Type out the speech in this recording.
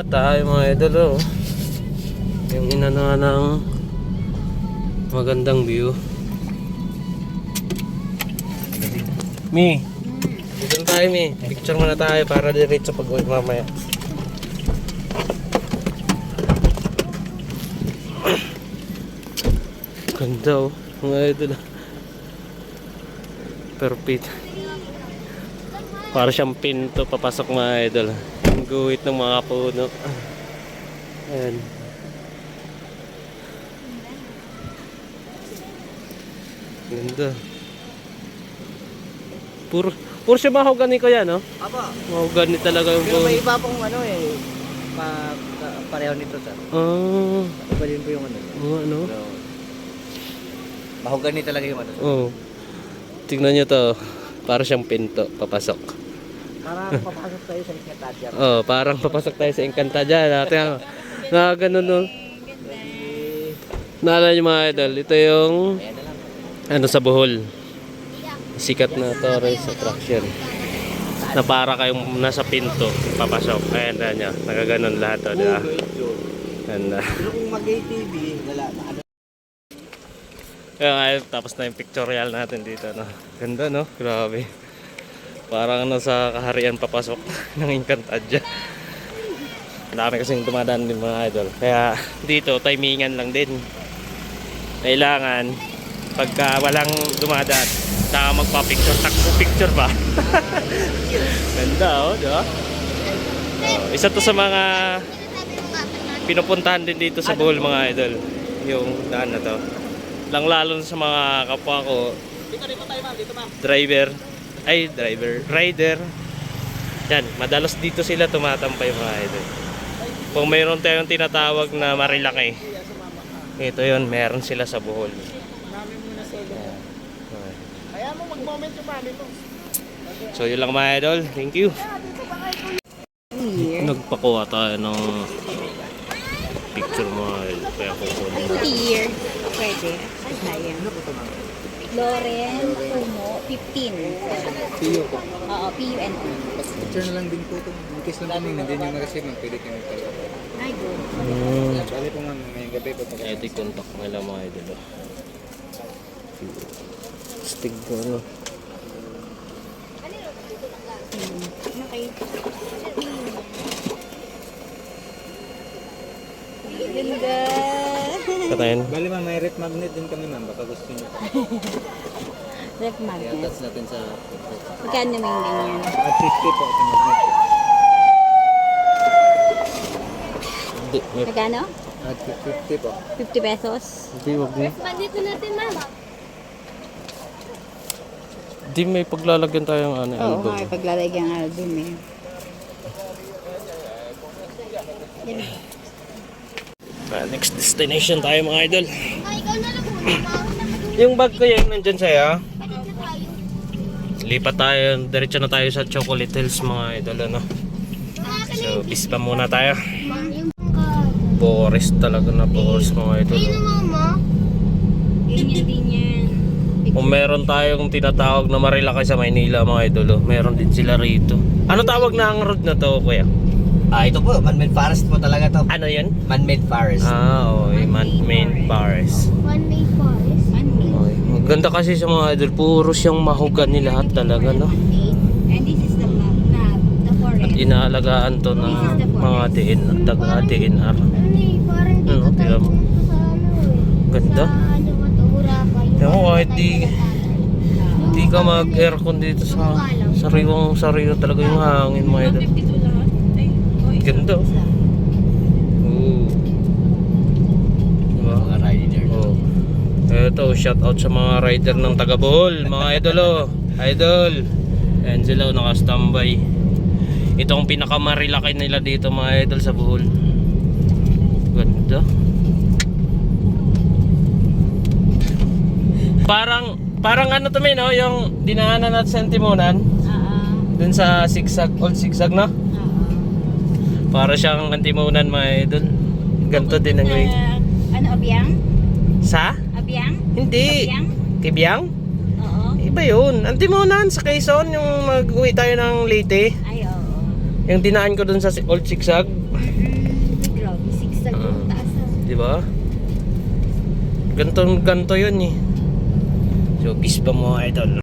At tayo mga idol oh. Yung inano nga ng magandang view. Mi, dito na tayo Mi. Picture muna tayo para diretso pag uwi mamaya. Ganda oh. Mga idol ah. Perfect. Para siyang pinto papasok mga idol. Guhit ng mga puno. Ayan. Ganda. Puro, puro siya mahogani ko yan, no? Apa. Mahogani talaga yung Pero may iba pong ano eh. Pa, pa- pareho nito sir. Ah, Iba din po yung ano. oo, ano? Pero, mahogani talaga yung ano. Oo. Tingnan nyo to. Para siyang pinto, papasok. Para papasok tayo sa Encantadia. Oh, parang papasok tayo sa Encantadia. Natin, na ganun, no? Naalala nyo mga idol, ito yung Ayan ano sa Bohol. Sikat na tourist attraction. Na para kayong nasa pinto, papasok. Ayan na niya, nagaganon lahat to, di ba? Ganda. Pero kung mag-ATV, wala na nga, tapos na yung pictorial natin dito, no? Ganda, no? Grabe. Parang nasa kaharian papasok ng Encantadia. Dami kasing dumadaan din mga idol. Kaya dito, timingan lang din. Kailangan, pagka walang dumadaan, saka magpa-picture, takbo picture ba? Ganda, oh, di ba? Oh, isa to sa mga pinupuntahan din dito sa Bohol mga idol. Yung daan na to. Lang lalo sa mga kapwa ko, Dito, dito tayo ma'am. Dito ma'am. driver, ay driver, rider. Yan, madalas dito sila tumatampay mga idol. Kung mayroon tayong tinatawag na marilaki, ito yon meron sila sa Bohol. Kaya mo mag-moment yung mami mo. So yun lang mga idol, thank you. Nagpakuha tayo ng picture idol, kaya kukunin. Year. Pwede. Sayang. Loren Kumo, 15. Piyo po. Oo, P-U-N-O. Picture na lang din po ito. In case lang kami nandiyan yung na-receive ma'am. Pwede kami pala. Ay, good. Hmm. Bali po ma'am, ngayong gabi po. Ito yung contact nila mga idol. oh. Stig ko ano. Okay. Ganda. Katayin. Bali ma'am, may rep magnet din kami ma'am. Baka gusto niyo. Rep magnet. attach natin sa... Magkano naman yung ganyan? At 50 po ito magnet. Hindi, may Magkano? At 50 po. 50 pesos? Hindi, wag na. Bandito natin, ma'am. Hindi, may paglalagyan tayong ano, Oo album. nga, paglalagyan ng album eh. Yan. Ah, next destination tayo mga idol. yung bag ko yung nandyan sa'yo. Lipat tayo, diretso na tayo sa Chocolate Hills mga idol. Ano? So, bispa muna tayo. Boris talaga na Boris mga idol. Yan. Kung meron tayong tinatawag na Marilaki sa Maynila mga idol, oh, meron din sila rito. Ano tawag na ang road na to, kuya? Ah, ito po. Man-made forest po talaga to. Ano yan? Man-made forest. Ah, oh, man main Paris. Man-made. Okay. Maganda kasi sa mga idol, puro siyang mahogani lahat talaga, no? And this is the map, map the forest. At inaalagaan to ng mga DN, taga DNR. Ano, tira mo. Ganda. Kaya mo kahit di, di ka mag-aircon dito sa sariwang sariwa talaga yung hangin mga idol. Ganda. oh. Oo. Diba? Mga rider. Oh. Ito, shout out sa mga rider ng taga Bohol, mga idol oh. Idol. Sila oh, naka-standby. Ito ang pinakamarilaki nila dito mga idol sa Bohol. Ganda. Parang parang ano to men no, yung dinaanan natin sa Antimonan, Ah, dun sa zigzag, old zigzag no? Ah, Para siyang Antimonan mga idol. Ganto din ang way. ah. ano, Abiang? Sa? Abiang? Hindi. Abiang? Kibyang? Oo. Iba yun. Antimonan sa Quezon, yung mag-uwi tayo ng Leyte. Ay, oo. Yung dinaan ko dun sa Old Zigzag. Mm-mm. Di ba? Ganto, ganto yun eh. So, peace pa mga idol.